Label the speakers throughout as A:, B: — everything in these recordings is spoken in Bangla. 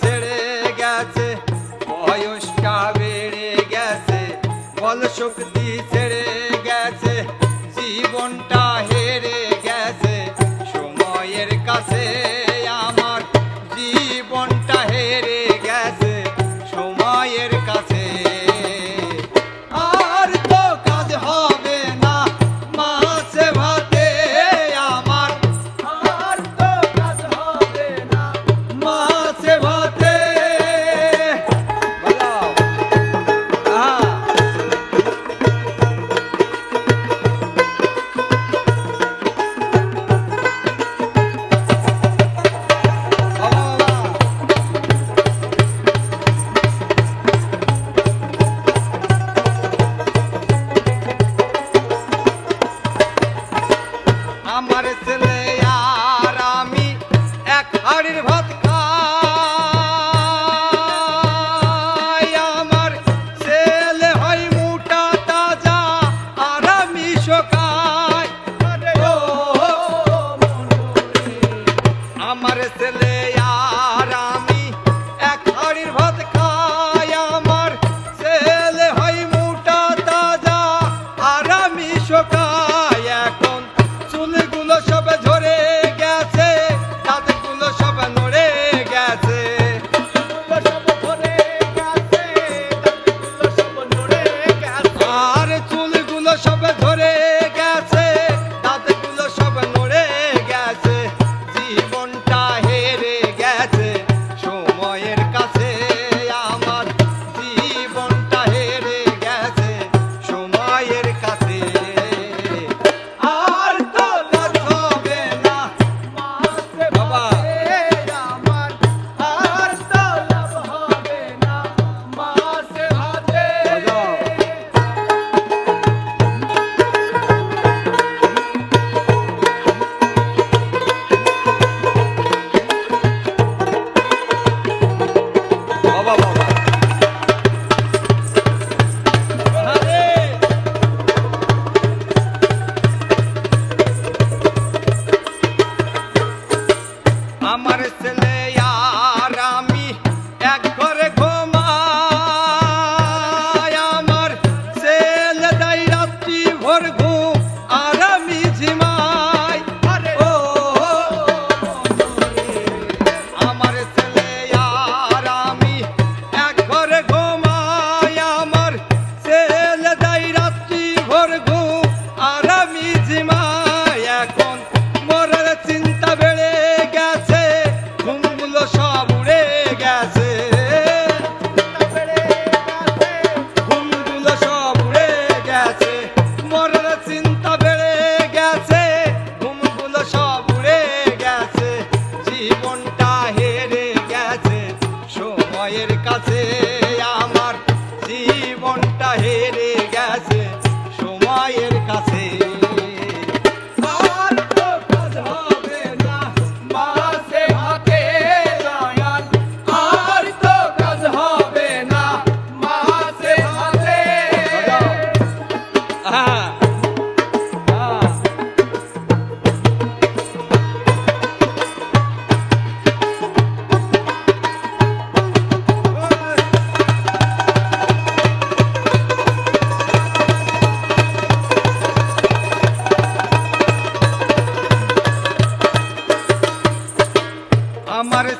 A: ছেড়ে গেছে বয়সটা বেড়ে গেছে বল শক্তি ছেড়ে গেছে জীবনটা হেরে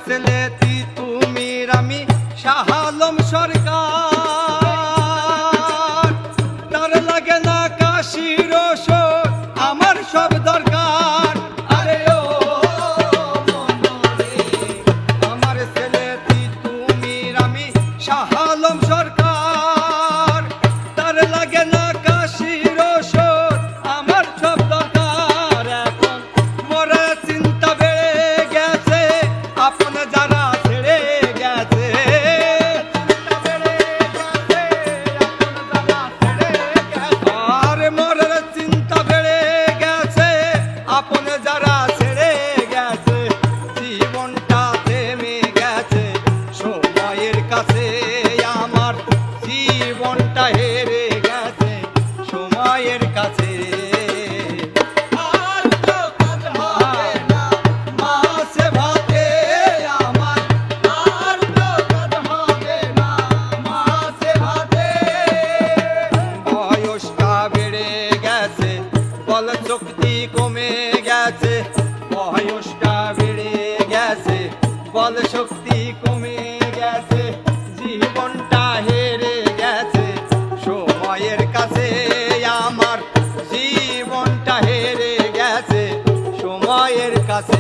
A: ছেলেটি তুমি আমি শাহালম সরকার। তার লাগে না কাশির আমার সব দরকার। আরে ও আমার তুমি আমি শাহালম সরকার। কাছে। শক্তি কমে গেছে। বয়সটা বেড়ে গেছে বল শক্তি কমে গেছে। কাছে।